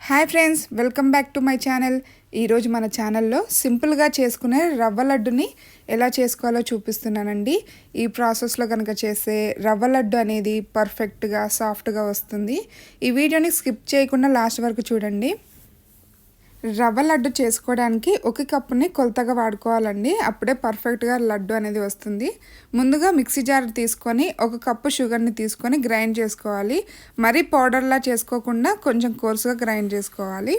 Hi friends welcome back to my channel. ఈరోజు మన ఛానల్లో సింపుల్గా చేసుకునే రవ్వ లడ్డుని ఎలా చేసుకోవాలో చూపిస్తున్నానండి. ఈ ప్రాసెస్లో కనుక చేసే రవ్వ లడ్డు అనేది పర్ఫెక్ట్గా సాఫ్ట్గా వస్తుంది. ఈ వీడియోని స్కిప్ చేయకుండా లాస్ట్ వరకు చూడండి. రవ్వ లడ్డు చేసుకోవడానికి ఒక కప్పుని కొలతగా వాడుకోవాలండి. అప్పుడే పర్ఫెక్ట్గా లడ్డు అనేది వస్తుంది. ముందుగా మిక్సీ జార్ తీసుకొని ఒక కప్పు షుగర్ని తీసుకొని గ్రైండ్ చేసుకోవాలి. మరీ పౌడర్లా చేసుకోకుండా కొంచెం కోర్సుగా గ్రైండ్ చేసుకోవాలి.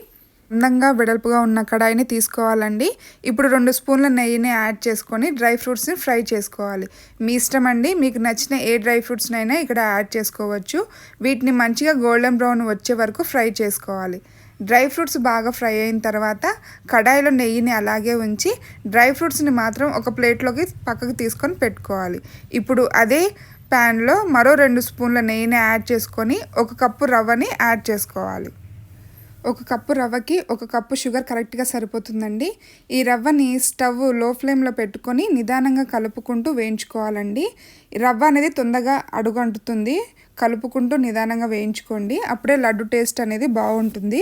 అందంగా వెడల్పుగా ఉన్న కడాయిని తీసుకోవాలండి. ఇప్పుడు రెండు స్పూన్ల నెయ్యిని యాడ్ చేసుకొని డ్రై ఫ్రూట్స్ని ఫ్రై చేసుకోవాలి. మీ ఇష్టం అండి మీకు నచ్చిన ఏ డ్రై ఫ్రూట్స్నైనా ఇక్కడ యాడ్ చేసుకోవచ్చు. వీటిని మంచిగా గోల్డెన్ బ్రౌన్ వచ్చే వరకు ఫ్రై చేసుకోవాలి. డ్రై ఫ్రూట్స్ బాగా ఫ్రై అయిన తర్వాత కడాయిలో నెయ్యిని అలాగే ఉంచి డ్రై ఫ్రూట్స్ని మాత్రం ఒక ప్లేట్లోకి పక్కకు తీసుకొని పెట్టుకోవాలి. ఇప్పుడు అదే ప్యాన్లో మరో రెండు స్పూన్ల నెయ్యిని యాడ్ చేసుకొని ఒక కప్పు రవ్వని యాడ్ చేసుకోవాలి. ఒక కప్పు రవ్వకి ఒక కప్పు షుగర్ కరెక్ట్గా సరిపోతుందండి. ఈ రవ్వని స్టవ్లో ఫ్లేమ్లో పెట్టుకొని నిదానంగా కలుపుకుంటూ వేయించుకోవాలండి. రవ్వ అనేది తొందరగా అడుగంటుతుంది. కలుపుకుంటూ నిదానంగా వేయించుకోండి. అప్పుడే లడ్డు టేస్ట్ అనేది బాగుంటుంది.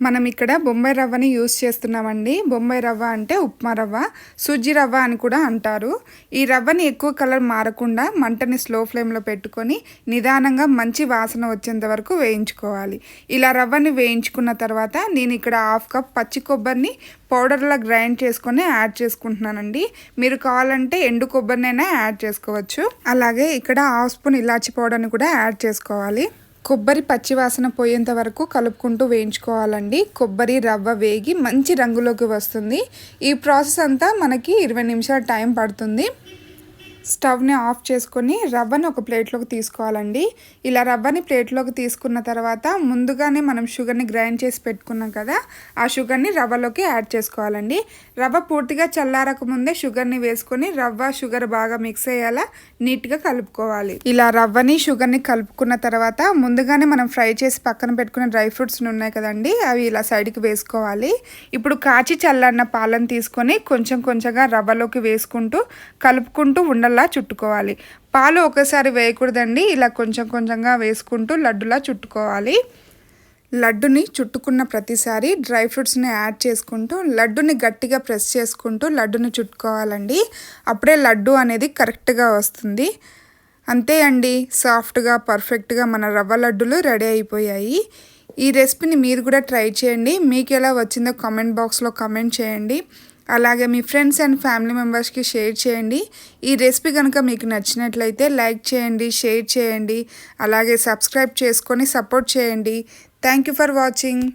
మనం ఇక్కడ బొంబాయి రవ్వని యూస్ చేస్తున్నామండి. బొంబాయి రవ్వ అంటే ఉప్మా రవ్వ సుజ్జి రవ్వ అని కూడా అంటారు. ఈ రవ్వని ఎక్కువ కలర్ మారకుండా మంటని స్లో ఫ్లేమ్లో పెట్టుకొని నిదానంగా మంచి వాసన వచ్చేంత వరకు వేయించుకోవాలి. ఇలా రవ్వని వేయించుకున్న తర్వాత నేను ఇక్కడ హాఫ్ కప్ పచ్చి కొబ్బరిని పౌడర్లా గ్రైండ్ చేసుకొని యాడ్ చేసుకుంటున్నానండి. మీరు కావాలంటే ఎండు కొబ్బరినైనా యాడ్ చేసుకోవచ్చు. అలాగే ఇక్కడ హాఫ్ స్పూన్ ఇలాచి పౌడర్ని కూడా యాడ్ చేసుకోవాలి. కొబ్బరి పచ్చివాసన పోయేంత వరకు కలుపుకుంటూ వేయించుకోవాలండి. కొబ్బరి రవ్వ వేగి మంచి రంగులోకి వస్తుంది. ఈ ప్రాసెస్ అంతా మనకి ఇరవై నిమిషాల టైం పడుతుంది. స్టవ్ని ఆఫ్ చేసుకొని రవ్వని ఒక ప్లేట్లోకి తీసుకోవాలండి. ఇలా రవ్వని ప్లేట్లోకి తీసుకున్న తర్వాత ముందుగానే మనం షుగర్ని గ్రైండ్ చేసి పెట్టుకున్నాం కదా ఆ షుగర్ని రవ్వలోకి యాడ్ చేసుకోవాలండి. రవ్వ పూర్తిగా చల్లారక ముందే షుగర్ని వేసుకొని రవ్వ షుగర్ బాగా మిక్స్ అయ్యేలా నీట్గా కలుపుకోవాలి. ఇలా రవ్వని షుగర్ని కలుపుకున్న తర్వాత ముందుగానే మనం ఫ్రై చేసి పక్కన పెట్టుకున్న డ్రై ఫ్రూట్స్ ఉన్నాయి కదండి అవి ఇలా సైడ్కి వేసుకోవాలి. ఇప్పుడు కాచి చల్లన్న పాలను తీసుకొని కొంచెం కొంచెంగా రవ్వలోకి వేసుకుంటూ కలుపుకుంటూ ఉండాలి లడ్డులా చుట్టుకోవాలి. పాలు ఒకసారి వేయకూడదండి. ఇలా కొంచెం కొంచెంగా వేసుకుంటూ లడ్డులా చుట్టుకోవాలి. లడ్డుని చుట్టుకున్న ప్రతిసారి డ్రై ఫ్రూట్స్ని యాడ్ చేసుకుంటూ లడ్డుని గట్టిగా ప్రెస్ చేసుకుంటూ లడ్డుని చుట్టుకోవాలండి. అప్పుడే లడ్డు అనేది కరెక్ట్గా వస్తుంది. అంతే అండి. సాఫ్ట్గా పర్ఫెక్ట్గా మన రవ్వ లడ్డులు రెడీ అయిపోయాయి. ఈ రెసిపీని మీరు కూడా ట్రై చేయండి. మీకు ఎలా వచ్చిందో కామెంట్ బాక్స్లో కామెంట్ చేయండి. అలాగే మీ ఫ్రెండ్స్ అండ్ ఫ్యామిలీ మెంబర్స్కి షేర్ చేయండి. ఈ రెసిపీ కనుక మీకు నచ్చినట్లయితే లైక్ చేయండి షేర్ చేయండి అలాగే సబ్స్క్రైబ్ చేసుకొని సపోర్ట్ చేయండి. Thank you for watching.